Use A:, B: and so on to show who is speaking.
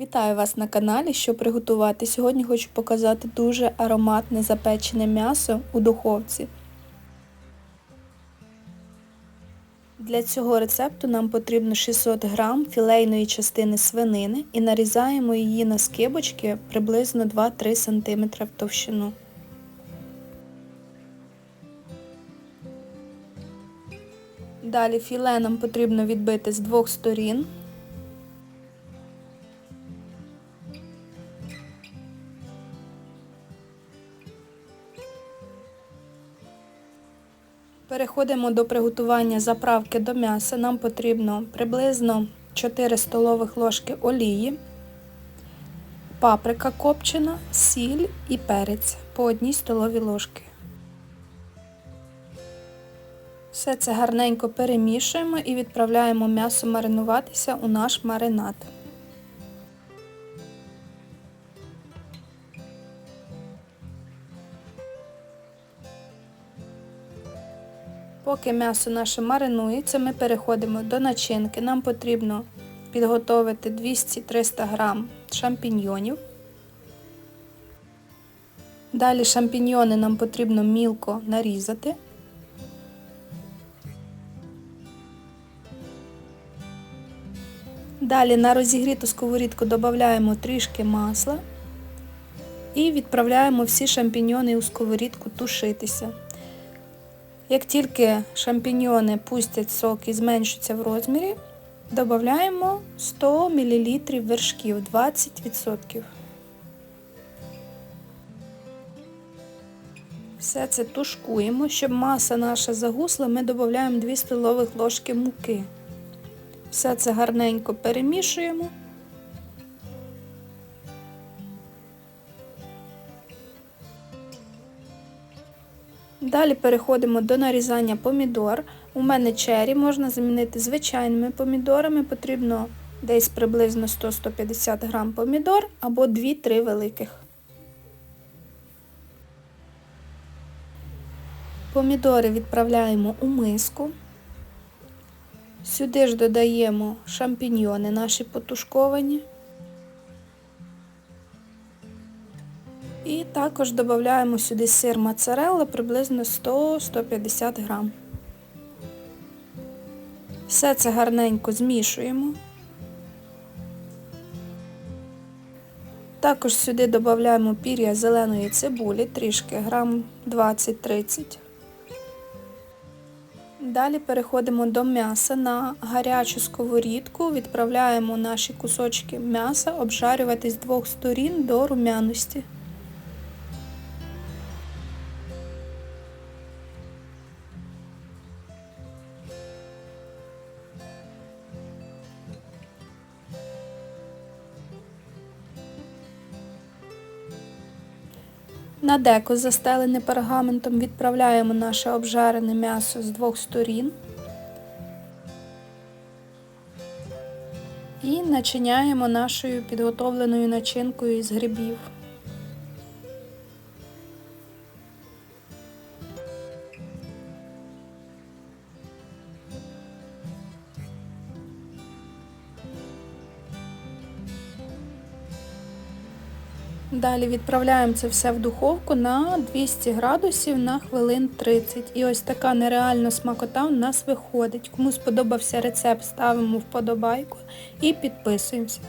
A: Вітаю вас на каналі. Що приготувати? Сьогодні хочу показати дуже ароматне запечене м'ясо у духовці. Для цього рецепту нам потрібно 600 г філейної частини свинини і нарізаємо її на скибочки приблизно 2-3 см в товщину. Далі філе нам потрібно відбити з двох сторін. Переходимо до приготування заправки до м'яса. Нам потрібно приблизно 4 столових ложки олії, паприка копчена, сіль і перець по одній столовій ложки. Все це гарненько перемішуємо і відправляємо м'ясо маринуватися у наш маринад. Поки м'ясо наше маринується, ми переходимо до начинки. Нам потрібно підготовити 200-300 г шампіньйонів. Далі шампіньйони нам потрібно мілко нарізати. Далі на розігріту сковорідку додаємо трішки масла і відправляємо всі шампіньйони у сковорідку тушитися. Як тільки шампіньйони пустять сок і зменшуються в розмірі, додаємо 100 мл вершків 20%. Все це тушкуємо, щоб маса наша загусла, ми додаємо 2 столових ложки муки. Все це гарненько перемішуємо. Далі переходимо до нарізання помідор. У мене чері можна замінити звичайними помідорами. Потрібно десь приблизно 100-150 грам помідор або 2-3 великих. Помідори відправляємо у миску. Сюди ж додаємо шампіньйони наші потушковані. І також додаємо сюди сир моцарелла приблизно 100-150 грам. Все це гарненько змішуємо. Також сюди додаємо пір'я зеленої цибулі, трішки грам 20-30. Далі переходимо до м'яса. На гарячу сковорідку відправляємо наші кусочки м'яса обжарювати з двох сторін до румяності. На деко, застелене пергаментом, відправляємо наше обжарене м'ясо з двох сторін і начиняємо нашою підготовленою начинкою із грибів. Далі відправляємо це все в духовку на 200 градусів на хвилин 30. І ось така нереальна смакота у нас виходить. Кому сподобався рецепт, ставимо вподобайку і підписуємося.